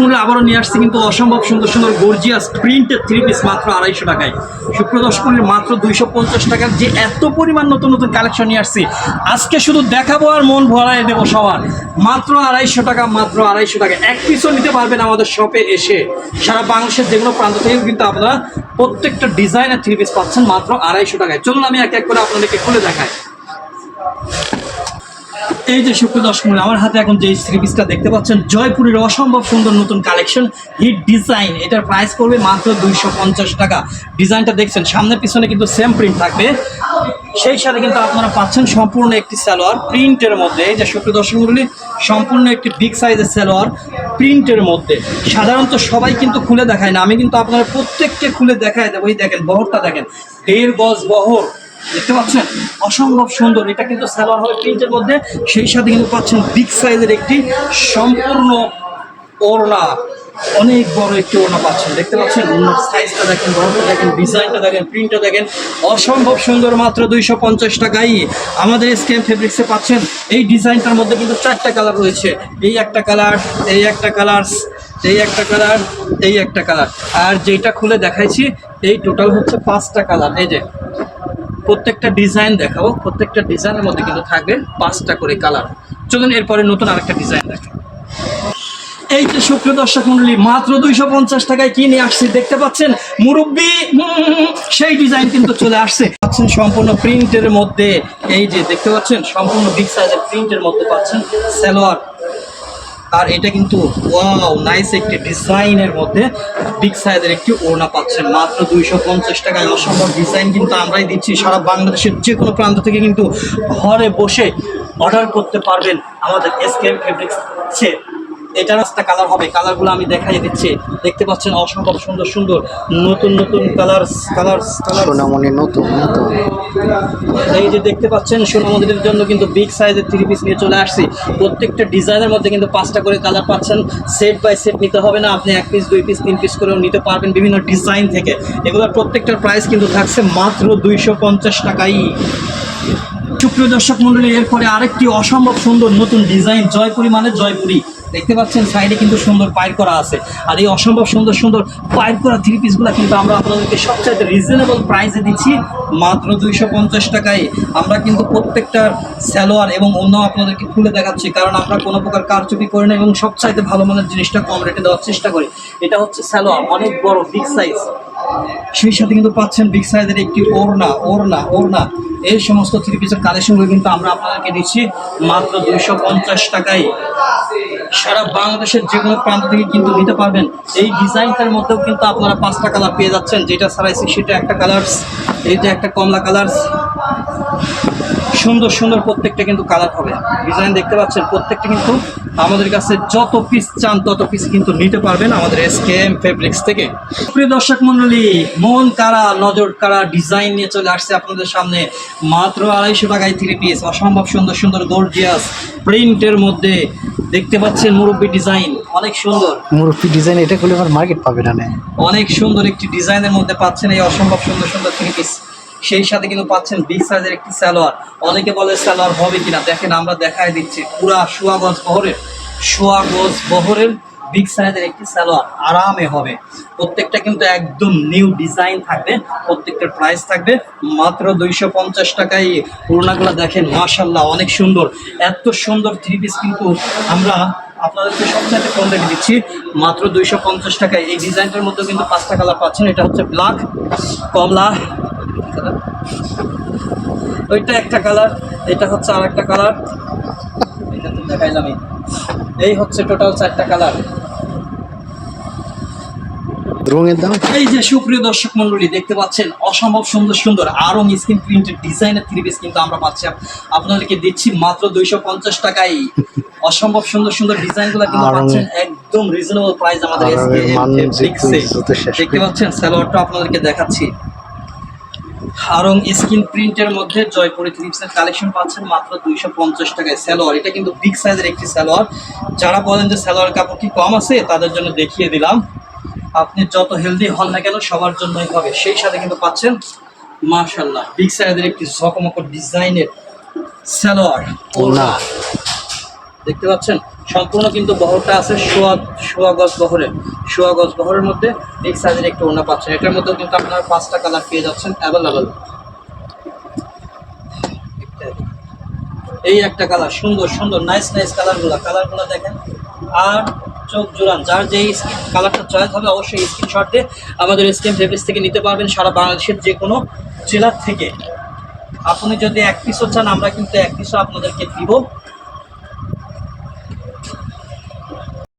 মূল্যে আবারও নিয়ে আসছি, কিন্তু অসম্ভব সুন্দর সুন্দর গর্জিয়াস প্রিন্টের থ্রি পিস মাত্র আড়াইশো টাকায়। দর্শক মাত্র দুইশো পঞ্চাশ টাকার যে এত পরিমাণ নতুন নতুন কালেকশন নিয়ে আসছি, আজকে শুধু দেখাবো আর মন ভরায় দেবো সবার। মাত্র আড়াইশো টাকা, মাত্র আড়াইশো টাকা। এক পিসও নিতে পারবেন আমাদের শপে এসে। সারা বাংলাদেশের যেগুলো প্রান্ত থেকে কিন্তু আপনারা প্রত্যেকটা ডিজাইনের থ্রি পিস পাচ্ছেন মাত্র আড়াইশো টাকায়। চলুন আমি এক এক করে আপনাদেরকে খুলে দেখাই। এই যে সুপ্রিয় দর্শক আমার হাতে এখন যে থ্রি পিসটা দেখতে পাচ্ছেন জয়পুরের অসম্ভব সুন্দর নতুন কালেকশন হিট ডিজাইন এটার প্রাইস পড়বে মাত্র দুইশো পঞ্চাশ টাকা। ডিজাইনটা দেখছেন সামনে পিছনে কিন্তু সেম প্রিন্ট থাকবে। সেই সাথে কিন্তু আপনারা পাচ্ছেন সম্পূর্ণ একটি সালোয়ার প্রিন্টের মধ্যে এই যে সুপ্রিয় দর্শক মণ্ডলী, সম্পূর্ণ একটি বিগ সাইজের সালোয়ার প্রিন্টের মধ্যে। সাধারণত সবাই কিন্তু খুলে দেখায় না আমি কিন্তু আপনারা প্রত্যেককে খুলে দেখায় দেবো। এই দেখেন বহরটা দেখেন দেড় গজ বহর। দেখতে পাচ্ছেন? অসম্ভব সুন্দর। এটা কিন্তু সালোয়ার হবে প্রিন্টের মধ্যে। সেই সাথে কিন্তু পাচ্ছেন বিগ সাইজের একটি সম্পূর্ণ ওড়না। অনেক বড় একটি ওড়না পাচ্ছেন। দেখতে পাচ্ছেন? ওড়নার সাইজটা দেখেন, বড়টা দেখেন ডিজাইনটা দেখেন প্রিন্টটা দেখেন। অসম্ভব সুন্দর মাত্র দুইশো পঞ্চাশ টাকাই আমাদের স্ক্যাম ফেব্রিক্সে পাচ্ছেন। এই ডিজাইনটার মধ্যে কিন্তু চারটা কালার রয়েছে। এই একটা কালার এই একটা কালার এই একটা কালার এই একটা কালার আর যেটা খুলে দেখাইছি, এই টোটাল হচ্ছে পাঁচটা কালার এই যে প্রত্যেকটা ডিজাইন দেখাবো। প্রত্যেকটা ডিজাইনের মধ্যে কিন্তু থাকবে পাঁচটা করে কালার চলুন এরপরে নতুন আরেকটা ডিজাইন দেখাবো এই যে সুপ্রিয় দর্শক মন্ডলী, মাত্র দুইশো পঞ্চাশ টাকায় কি নিয়ে আসছি দেখতে পাচ্ছেন? মুরব্বি সেই ডিজাইন কিন্তু চলে আসছে। পাচ্ছেন সম্পূর্ণ প্রিন্টের মধ্যে, এই যে দেখতে পাচ্ছেন, সম্পূর্ণ বিগ সাইজের প্রিন্টের মধ্যে পাচ্ছেন সালোয়ার। আর এটা কিন্তু ওয়াও নাইস একটি ডিজাইনের মধ্যে বিগ সাইজের একটি ওড়না পাচ্ছেন মাত্র দুইশো পঞ্চাশ টাকায় অসম্ভব ডিজাইন কিন্তু আমরাই দিচ্ছি। সারা বাংলাদেশের যে কোনো প্রান্ত থেকে কিন্তু ঘরে বসে অর্ডার করতে পারবেন আমাদের এসকেএম ফেব্রিক্সে এটা রাস্তা কালার হবে। কালারগুলো আমি দেখাই দিচ্ছি। দেখতে পাচ্ছেন অসম্ভব সুন্দর সুন্দর। নতুন নতুন কালার কালার সোনামণি নতুন নতুন। এই যে দেখতে পাচ্ছেন সোনামন্দিরের জন্য কিন্তু বিগ সাইজের থ্রি পিস নিয়ে চলে আসছি। প্রত্যেকটা ডিজাইনের মধ্যে কিন্তু পাঁচটা করে কালার পাচ্ছেন। সেট বাই সেট নিতে হবে না। আপনি এক পিস দুই পিস তিন পিস করেও নিতে পারবেন বিভিন্ন ডিজাইন থেকে। এগুলোর প্রত্যেকটার প্রাইস কিন্তু থাকছে মাত্র দুইশো পঞ্চাশ টাকাই। সুপ্রিয় দর্শক মন্ডলী এরপরে আরেকটি অসম্ভব সুন্দর নতুন ডিজাইন জয়পুরি মানে জয়পুরি। দেখতে পাচ্ছেন সাইডে কিন্তু সুন্দর পায়ের করা আছে। আর এই অসম্ভব সুন্দর সুন্দর পায়ের করা থ্রি পিসগুলো কিন্তু আমরা আপনাদেরকে সবচাইতে রিজনেবল প্রাইসে দিচ্ছি, মাত্র দুইশো পঞ্চাশ টাকায়। আমরা কিন্তু প্রত্যেকটার স্যালোয়ার এবং অন্য আপনাদেরকে খুলে দেখাচ্ছি, কারণ আমরা কোনো প্রকার কারচুপি করি না এবং সবচাইতে ভালো মানের জিনিসটা কম রেটে দেওয়ার চেষ্টা করি। এটা হচ্ছে স্যালোয়ার অনেক বড় বিগ সাইজ সেই সাথে কিন্তু পাচ্ছেন বিগ সাইজের একটি ওড়না ওড়না ওড়না। এই সমস্ত থ্রি পিসের কালেকশনগুলো কিন্তু আমরা আপনাদেরকে দিচ্ছি মাত্র দুইশো পঞ্চাশ টাকায়। সারা বাংলাদেশের যে কোনো প্রান্ত থেকে কিন্তু নিতে পারবেন। এই ডিজাইনটার মধ্যেও কিন্তু আপনারা পাঁচটা কালার পেয়ে যাচ্ছেন, যেটা ছাড়াইছি সেটা একটা কালার্স এইটা একটা কমলা কালার্স সুন্দর সুন্দর প্রত্যেকটা কিন্তু কালার হবে। ডিজাইন দেখতে পাচ্ছেন প্রত্যেকটা কিন্তু আমাদের কাছে যত পিস চান তত পিস কিন্তু নিতে পারবেন আমাদের এসকেএম ফেব্রিক্স থেকে। প্রিয় দর্শক মন্ডলী মন কারা নজর কারা ডিজাইন নিয়ে চলে আসছে আপনাদের সামনে। মাত্র আড়াইশো টাকায় থ্রি পিস অসম্ভব সুন্দর সুন্দর গর্জিয়াস প্রিন্টের মধ্যে দেখতে পাচ্ছেন মুরব্বী ডিজাইন অনেক সুন্দর। মুরব্বী ডিজাইন এটা করলে আমার মার্কেট পাবে না অনেক সুন্দর একটি ডিজাইনের মধ্যে পাচ্ছেন এই অসম্ভব সুন্দর সুন্দর থ্রি পিস সেই সাথে কিন্তু পাচ্ছেন বিগ সাইজের একটি সালোয়ার। অনেকে বলে সালোয়ার হবে কিনা, দেখেন আমরা দেখাই দিচ্ছি। পুরা সোয়াগজ বহরের সোয়াগজ বহরের বিগ সাইজের একটি সালোয়ার আরামে হবে। প্রত্যেকটা কিন্তু একদম নিউ ডিজাইন থাকবে, প্রত্যেকটার প্রাইস থাকবে মাত্র দুইশো পঞ্চাশ টাকায়। পুরোনাগুলো দেখেন মাশাল্লাহ অনেক সুন্দর। এত সুন্দর থ্রি পিস কিন্তু আমরা আপনাদেরকে সবচাইতে কম রেটে দিচ্ছি। মাত্র দুইশো পঞ্চাশ টাকায়। এই ডিজাইনটার মধ্যে কিন্তু পাঁচটা কালার পাচ্ছেন, এটা হচ্ছে ব্ল্যাক কমলা ওইটা একটা কালার এটা হচ্ছে আর একটা কালার এটা তো দেখাইলামই। এই হচ্ছে টোটাল চারটা কালার রঙের দাম? এই যে সুপ্রিয় দর্শক মন্ডলী দেখতে পাচ্ছেন অসম্ভব সুন্দর সুন্দর আরও স্ক্রিন প্রিন্টেড ডিজাইনের থ্রি পিস কিন্তু আমরা পাচ্ছি। আপনাদেরকে দিচ্ছি মাত্র দুইশো পঞ্চাশ টাকায়। অসম্ভব সুন্দর সুন্দর ডিজাইনগুলো কিন্তু পাচ্ছেন একদম রিজনেবল প্রাইস আমাদের দেখতে পাচ্ছেন সালোয়ারটা আপনাদেরকে দেখাচ্ছি। আরং স্ক্রিন প্রিন্টের মধ্যে জয়পুরি থ্রিপসের কালেকশন পাচ্ছেন মাত্র দুইশো পঞ্চাশ টাকায় সালোয়ার। এটা কিন্তু বিগ সাইজের একটি সালোয়ার। যারা বলেন যে সালোয়ার কাপড় কি কম আছে তাদের জন্য দেখিয়ে দিলাম। আপনি যত হেলদি হন না কেন সবার জন্যই হবে। সেই সাথে কিন্তু পাচ্ছেন মার্শাল্লাহ বিগ সাইজের একটি ঝকমক ডিজাইনের সালোয়ার। ওড়না। দেখতে পাচ্ছেন সম্পূর্ণ কিন্তু বহরটা আছে সোয়া সোয়া গজ বহরের। সোয়া গজ বহরের মধ্যে বিগ সাইজের একটু ওড়না পাচ্ছেন। এটার মধ্যেও কিন্তু আপনারা পাঁচটা কালার পেয়ে যাচ্ছেন অ্যাভেলেবেল এই একটা কালার সুন্দর সুন্দর নাইস নাইস কালারগুলো কালারগুলো দেখেন। আর চোখ জোড়ান, যার যেই কালারটা চয়েস হবে অবশ্যই স্ক্রিনশট দিয়ে আমাদের স্ক্রিন ফেব্রিক্স থেকে নিতে পারবেন সারা বাংলাদেশের যে কোনো জেলার থেকে। আপনি যদি এক পিসও চান, আমরা কিন্তু এক পিসও আপনাদেরকে দিব।